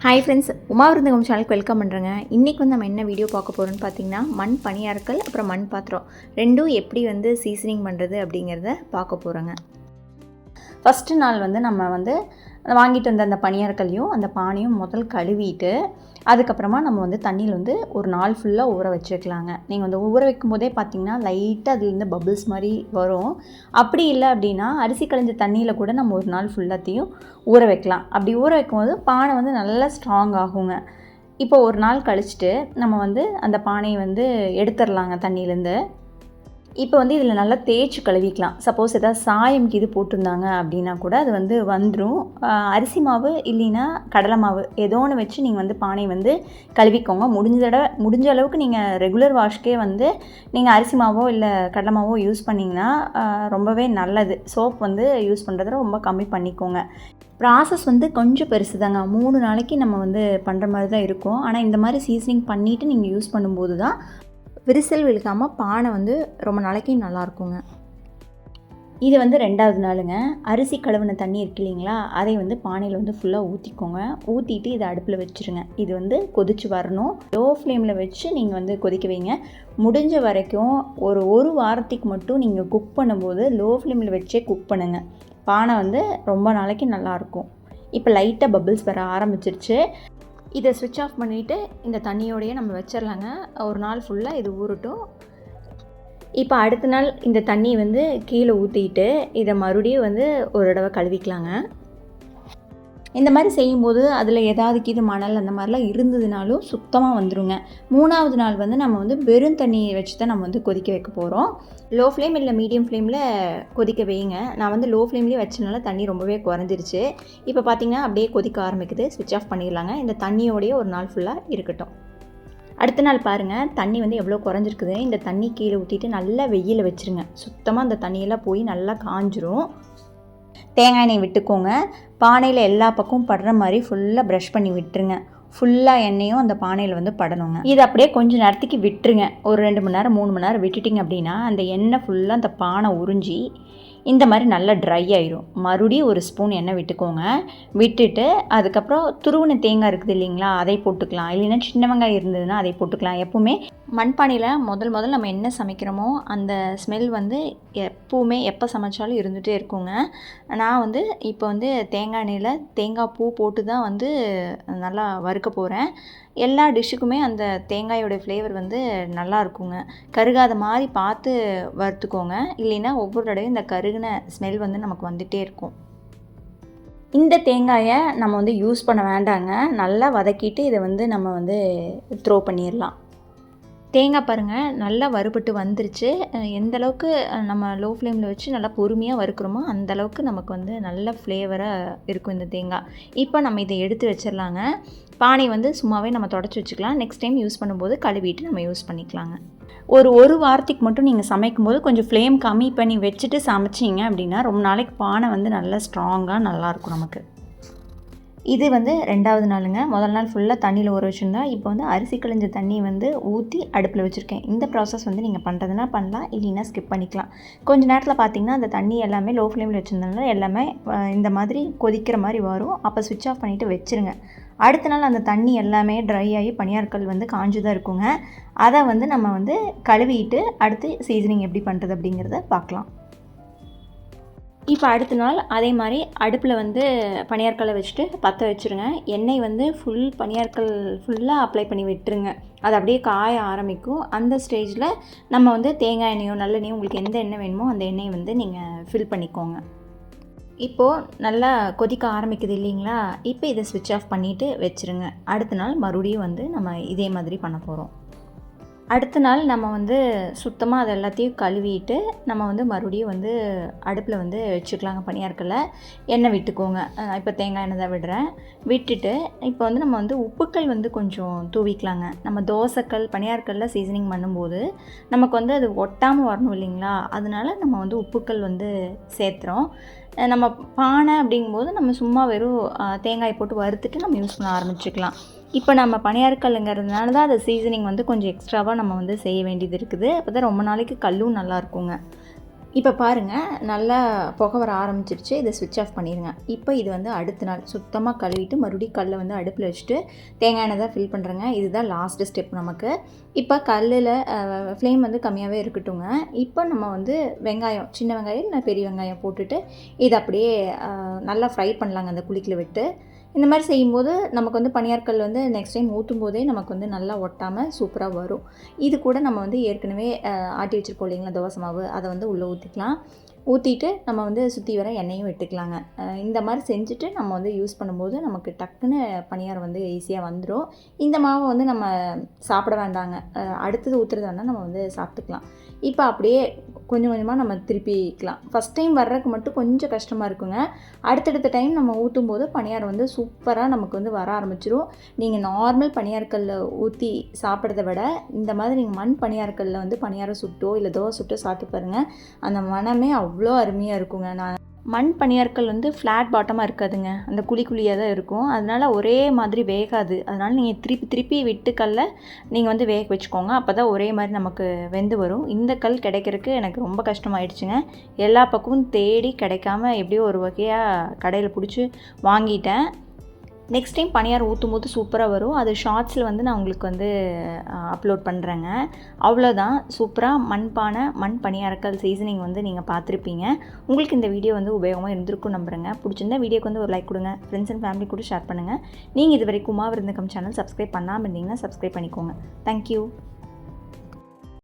Hi friends Uma விருந்தகம் சேனலுக்கு welcome பண்ணுறேங்க இன்றைக்கி வந்து நம்ம என்ன வீடியோ பார்க்க போகிறோம்னு பார்த்தீங்கன்னா மண் பணியாரக்கல் அப்புறம் மண் பாத்திரம். ரெண்டும் எப்படி வந்து சீசனிங் பண்ணுறது அப்படிங்கிறத பார்க்க போகிறோங்க ஃபஸ்ட்டு நாள் வந்து நம்ம வந்து வாங்கிட்டு வந்த அந்த பணியாரக்கல்லையும் அந்த பானையும் முதல் கழுவிட்டு அதுக்கப்புறமா நம்ம வந்து தண்ணியில் வந்து ஒரு நாள் ஃபுல்லாக ஊற வச்சுக்கலாங்க நீங்கள் வந்து ஊற வைக்கும் போதே பார்த்தீங்கன்னா லைட்டாக அதுலேருந்து பபிள்ஸ் மாதிரி வரும். அப்படி இல்லை அப்படின்னா அரிசி களைஞ்ச தண்ணியில் கூட நம்ம ஒரு நாள் ஃபுல்லாத்தையும் ஊற வைக்கலாம். அப்படி ஊற வைக்கும்போது பானை வந்து நல்லா ஸ்ட்ராங் ஆகுங்க. இப்போ ஒரு நாள் கழிச்சிட்டு நம்ம வந்து அந்த பானையை வந்து எடுத்துடலாங்க தண்ணியிலேருந்து இப்போ வந்து இதில் நல்லா தேய்ச்சி கழுவிக்கலாம். சப்போஸ் ஏதாவது சாயம் இது போட்டிருந்தாங்க அப்படின்னா கூட அது வந்து வந்துடும் அரிசி மாவு இல்லைன்னா கடலை மாவு ஏதோ ஒன்று வச்சு நீங்கள் வந்து பானை வந்து கழுவிக்கோங்க. முடிஞ்ச தடவை முடிஞ்ச அளவுக்கு நீங்கள் ரெகுலர் வாஷ்க்கே வந்து நீங்கள் அரிசி மாவோ இல்லை கடலை மாவோ யூஸ் பண்ணிங்கன்னா ரொம்பவே நல்லது. சோப் வந்து யூஸ் பண்ணுறத ரொம்ப கம்மி பண்ணிக்கோங்க. ப்ராசஸ் வந்து கொஞ்சம் பெருசு தாங்க மூணு நாளைக்கு நம்ம வந்து பண்ணுற மாதிரி தான் இருக்கும். ஆனால் இந்த மாதிரி சீசனிங் பண்ணிவிட்டு நீங்கள் யூஸ் பண்ணும்போது தான் விரிசல் விழுக்காமல் பானை வந்து ரொம்ப நாளைக்கு நல்லா இருக்குங்க இது வந்து ரெண்டாவது நாளுங்க. அரிசி கழுவின தண்ணி இருக்கு இல்லைங்களா? அதை வந்து பானையில் வந்து ஃபுல்லாக ஊற்றிக்கோங்க ஊற்றிட்டு இதை அடுப்பில் வச்சுருங்க. இது வந்து கொதிச்சு வரணும். லோ ஃப்ளேமில் வச்சு நீங்கள் வந்து கொதிக்க வைங்க. முடிஞ்ச வரைக்கும் ஒரு ஒரு வாரத்துக்கு மட்டும் நீங்கள் குக் பண்ணும்போது லோ ஃப்ளேமில் வச்சே குக் பண்ணுங்கள் பானை வந்து ரொம்ப நாளைக்கு நல்லாயிருக்கும். இப்போ லைட்டாக பபிள்ஸ் வர ஆரம்பிச்சிருச்சு. இதை சுவிட்ச் ஆஃப் பண்ணிவிட்டு இந்த தண்ணியோடையே நம்ம வச்சிடலாங்க ஒரு நாள் ஃபுல்லாக இது ஊறட்டும். இப்போ அடுத்த நாள் இந்த தண்ணி வந்து கீழே ஊற்றிட்டு இதை மறுபடியும் வந்து ஒரு தடவை கழுவிக்கலாங்க. இந்த மாதிரி செய்யும்போது அதில் ஏதாவது கீது மணல் அந்த மாதிரிலாம் இருந்ததுனாலும் சுத்தமாக வந்துருங்க. மூணாவது நாள் வந்து நம்ம வந்து வெறும் தண்ணியை வச்சு தான் நம்ம வந்து கொதிக்க வைக்க போகிறோம் லோ ஃப்ளேம் இல்லை மீடியம் ஃப்ளேமில் கொதிக்க வைங்க நான் வந்து லோ ஃப்ளேம்லேயே வச்சனால தண்ணி ரொம்பவே குறைஞ்சிருச்சு. இப்போ பார்த்தீங்கன்னா அப்படியே கொதிக்க ஆரம்பிக்குது. ஸ்விட்ச் ஆஃப் பண்ணிடலாங்க. இந்த தண்ணியோடைய ஒரு நாள் ஃபுல்லாக இருக்கட்டும். அடுத்த நாள் பாருங்கள் தண்ணி வந்து எவ்வளோ குறைஞ்சிருக்குது. இந்த தண்ணி கீழே ஊற்றிட்டு நல்லா வெயில வச்சுருங்க. சுத்தமாக அந்த தண்ணியெல்லாம் போய் நல்லா காஞ்சிரும். தேங்காய் எண்ணெய் விட்டுக்கோங்க. பானையில் எல்லா பக்கமும் படுற மாதிரி ஃபுல்லாக ப்ரஷ் பண்ணி விட்டுருங்க. ஃபுல்லாக எண்ணெயும் அந்த பானையில் வந்து படணுங்க. இது அப்படியே கொஞ்சம் நேரத்துக்கு விட்டுருங்க. ஒரு ரெண்டு மணி நேரம் மூணு மணி நேரம் விட்டுட்டிங்க அப்படின்னா அந்த எண்ணெய் ஃபுல்லாக அந்த பானை உறிஞ்சி இந்த மாதிரி நல்லா ட்ரை ஆயிரும். மறுபடியும் ஒரு ஸ்பூன் எண்ணெய் விட்டுக்கோங்க. விட்டுட்டு அதுக்கப்புறம் துருவின தேங்காய் இருக்குது இல்லைங்களா அதை போட்டுக்கலாம். இல்லைன்னா சின்ன வெங்காயம் இருந்ததுன்னா அதை போட்டுக்கலாம். எப்பவுமே மண்பானையில் முதல் முதல் நம்ம என்ன சமைக்கிறோமோ அந்த ஸ்மெல் வந்து எப்பவுமே எப்போ சமைச்சாலும் இருந்துகிட்டே இருக்குங்க. நான் வந்து இப்போ வந்து தேங்காய் எண்ணெயில் தேங்காய் பூ போட்டு தான் வந்து நல்லா வறுக்க போகிறேன் எல்லா டிஷ்ஷுக்குமே அந்த தேங்காயோட ஃப்ளேவர் வந்து நல்லா இருக்குங்க. கருகாத மாதிரி பார்த்து வறுத்துக்கோங்க. இல்லைன்னா ஒவ்வொரு தடவையும் இந்த கருகின ஸ்மெல் வந்து நமக்கு வந்துகிட்டே இருக்கும். இந்த தேங்காயை நம்ம வந்து யூஸ் பண்ண வேண்டாங்க. நல்லா வதக்கிட்டு இதை வந்து நம்ம வந்து த்ரோ பண்ணிடலாம். தேங்காய் பாருங்கள் நல்லா வறுபட்டு வந்துருச்சு. எந்த அளவுக்கு நம்ம லோ ஃப்ளேமில் வச்சு நல்லா பொறுமையாக வறுக்கிறோமோ அந்த அளவுக்கு நமக்கு வந்து நல்ல ஃப்ளேவராக இருக்கும் இந்த தேங்காய். இப்போ நம்ம இதை எடுத்து வச்சிடலாங்க பானை வந்து சும்மாவே நம்ம தொடச்சி வச்சுக்கலாம். நெக்ஸ்ட் டைம் யூஸ் பண்ணும்போது கழுவிட்டு நம்ம யூஸ் பண்ணிக்கலாங்க. ஒரு ஒரு வாரத்துக்கு மட்டும் நீங்கள் சமைக்கும்போது கொஞ்சம் ஃப்ளேம் கம்மி பண்ணி வச்சுட்டு சமைச்சிங்க அப்படின்னா ரொம்ப நாளைக்கு பானை வந்து நல்லா ஸ்ட்ராங்காக நல்லாயிருக்கும் நமக்கு. இது வந்து ரெண்டாவது நாளுங்க. முதல் நாள் ஃபுல்லாக தண்ணியில் ஊற வச்சுருந்தா இப்போ வந்து அரிசி கழிஞ்ச தண்ணி வந்து ஊற்றி அடுப்பில் வச்சுருக்கேன். இந்த ப்ராசஸ் வந்து நீங்கள் பண்ணுறதுனா பண்ணலாம் இல்லைன்னா ஸ்கிப் பண்ணிக்கலாம். கொஞ்சம் நேரத்தில் பார்த்தீங்கன்னா அந்த தண்ணி எல்லாமே லோ ஃப்ளேமில் வச்சுருந்தனால எல்லாமே இந்த மாதிரி கொதிக்கிற மாதிரி வரும். அப்போ ஸ்விட்ச் ஆஃப் பண்ணிவிட்டு வச்சுருங்க. அடுத்த நாள் அந்த தண்ணி எல்லாமே ட்ரை ஆகி பனியாற்கல் வந்து காஞ்சு தான் இருக்குங்க. அதை வந்து நம்ம வந்து கழுவிட்டு அடுத்து சீசனிங் எப்படி பண்ணுறது அப்படிங்கிறத பார்க்கலாம் இப்போ அடுத்த நாள் அதே மாதிரி அடுப்பில் வந்து பனியாற்கல்லை வச்சுட்டு பற்ற வச்சுருங்க. எண்ணெய் வந்து ஃபுல் பனியாற்கல் ஃபுல்லாக அப்ளை பண்ணி விட்டுருங்க. அது அப்படியே காய ஆரம்பிக்கும். அந்த ஸ்டேஜில் நம்ம வந்து தேங்காய் எண்ணெயோ நல்லெண்ணெயோ உங்களுக்கு எந்த எண்ணெய் வேணுமோ அந்த எண்ணெயை வந்து நீங்கள் ஃபில் பண்ணிக்கோங்க. இப்போது நல்லா கொதிக்க ஆரம்பிக்குது இல்லைங்களா? இப்போ இதை ஸ்விட்ச் ஆஃப் பண்ணிவிட்டு வச்சுருங்க. அடுத்த நாள் மறுபடியும் வந்து நம்ம இதே மாதிரி பண்ண போகிறோம் அடுத்த நாள் நம்ம வந்து சுத்தமாக அது எல்லாத்தையும் கழுவிட்டு நம்ம வந்து மறுபடியும் வந்து அடுப்பில் வந்து வச்சுக்கலாங்க பனியாற்கல்ல எண்ணெய் விட்டுக்கோங்க. இப்போ தேங்காய் எண்ணெய் தான் விடுறேன். விட்டுட்டு இப்போ வந்து நம்ம வந்து உப்புக்கள் வந்து கொஞ்சம் தூவிக்கலாங்க. நம்ம தோசைக்கல் பனியாற்கல்ல சீசனிங் பண்ணும்போது நமக்கு வந்து அது ஒட்டாமல் வரணும் இல்லைங்களா? அதனால நம்ம வந்து உப்புக்கள் வந்து சேர்த்துறோம். நம்ம பானை அப்படிங்கும்போது நம்ம சும்மா வெறும் தேங்காய் போட்டு வறுத்துட்டு நம்ம யூஸ் பண்ண ஆரம்பிச்சுக்கலாம். இப்போ நம்ம பணியாரக்கல்லுங்கிறதுனால தான் அது சீசனிங் வந்து கொஞ்சம் எக்ஸ்ட்ராவாக நம்ம வந்து செய்ய வேண்டியது இருக்குது. அப்போ தான் ரொம்ப நாளைக்கு கல்லும் நல்லா இருக்குங்க. இப்போ பாருங்கள் நல்லா புகை வர ஆரம்பிச்சிருச்சு. இதை சுவிட்ச் ஆஃப் பண்ணிடுங்க இப்போ இது வந்து அடுத்த நாள் சுத்தமாக கழுவிட்டு மறுபடியும் கல்லை வந்து அடுப்பில் வச்சுட்டு தேங்காய் எண்ணெய் தான் ஃபில் பண்ணுறேங்க இதுதான் லாஸ்ட்டு ஸ்டெப் நமக்கு. இப்போ கல்லில் ஃப்ளேம் வந்து கம்மியாகவே இருக்கட்டுங்க. இப்போ நம்ம வந்து வெங்காயம் சின்ன வெங்காயம் இல்லை பெரிய வெங்காயம் போட்டுட்டு இதை அப்படியே நல்லா ஃப்ரை பண்ணலாங்க அந்த குளிக்கில் விட்டு. இந்த மாதிரி செய்யும்போது நமக்கு வந்து பணியாட்கள் வந்து நெக்ஸ்ட் டைம் ஊற்றும் போதே நமக்கு வந்து நல்லா ஒட்டாமல் சூப்பராக வரும். இது கூட நம்ம வந்து ஏற்கனவே ஆட்டி வச்சுருப்போம் இல்லைங்களா தோசை மாவு. அதை வந்து உள்ளே ஊற்றிக்கலாம் ஊற்றிட்டு நம்ம வந்து சுற்றி வர எண்ணெயும் விட்டுக்கலாங்க. இந்த மாதிரி செஞ்சுட்டு நம்ம வந்து யூஸ் பண்ணும்போது நமக்கு டக்குன்னு பணியாரம் வந்து ஈஸியாக வந்துடும் இந்த மாவை வந்து நம்ம சாப்பிட வேண்டாங்க. அடுத்தது ஊற்றுறது வேணால் நம்ம வந்து சாப்பிட்டுக்கலாம். இப்போ அப்படியே கொஞ்சம் கொஞ்சமாக நம்ம திருப்பிக்கலாம். ஃபஸ்ட் டைம் வர்றதுக்கு மட்டும் கொஞ்சம் கஷ்டமாக இருக்குங்க. அடுத்தடுத்த டைம் நம்ம ஊற்றும் போது பணியாரம் வந்து சூப்பராக நமக்கு வந்து வர ஆரம்பிச்சிடும் நீங்கள் நார்மல் பணியாரக்கல்ல ஊற்றி சாப்பிட்றத விட இந்த மாதிரி நீங்கள் மண் பணியாரக்கல்ல வந்து பணியாரம் சுட்டோ இல்லை தோசை சுட்டோ சாப்பிட்டு பாருங்கள் அந்த மனமே அவ்வளோ அருமையாக இருக்குங்க. நான் மண் பணியாற்கல் வந்து ஃப்ளாட் பாட்டமாக இருக்காதுங்க. அந்த குழி குழியாக தான் இருக்கும். அதனால் ஒரே மாதிரி வேகாது. அதனால் நீங்கள் திருப்பி திருப்பி விட்டு கல்லை நீங்கள் வந்து வேக வச்சுக்கோங்க. அப்போ தான் ஒரே மாதிரி நமக்கு வெந்து வரும். இந்த கல் கிடைக்கிறதுக்கு எனக்கு ரொம்ப கஷ்டமாயிடுச்சுங்க. எல்லா பக்கமும் தேடி கிடைக்காம எப்படியோ ஒரு வகையாக கடையில் பிடிச்சி வாங்கிட்டேன். நெக்ஸ்ட் டைம் பணியார் ஊற்றும் போது சூப்பராக வரும். அது ஷார்ட்ஸில் வந்து நான் உங்களுக்கு வந்து அப்லோட் பண்ணுறேங்க அவ்வளோதான் சூப்பராக மண்பானை மண் பணியாரக்கல் சீசனிங் வந்து நீங்கள் பார்த்துருப்பீங்க. உங்களுக்கு இந்த வீடியோ வந்து உபயோகமாக இருந்திருக்கும் நம்புறேங்க. பிடிச்சிருந்தா வீடியோக்கு வந்து ஒரு லைக் கொடுங்க. ஃப்ரெண்ட்ஸ் அண்ட் ஃபேமிலி கூட ஷேர் பண்ணுங்கள் நீங்கள் இது வரைக்கும் உமா விருந்தகம் சேனல் சப்ஸ்கிரைப் பண்ணாமல் இருந்தீங்கன்னா சப்ஸ்கிரைப் பண்ணிக்கோங்க. தேங்க்யூ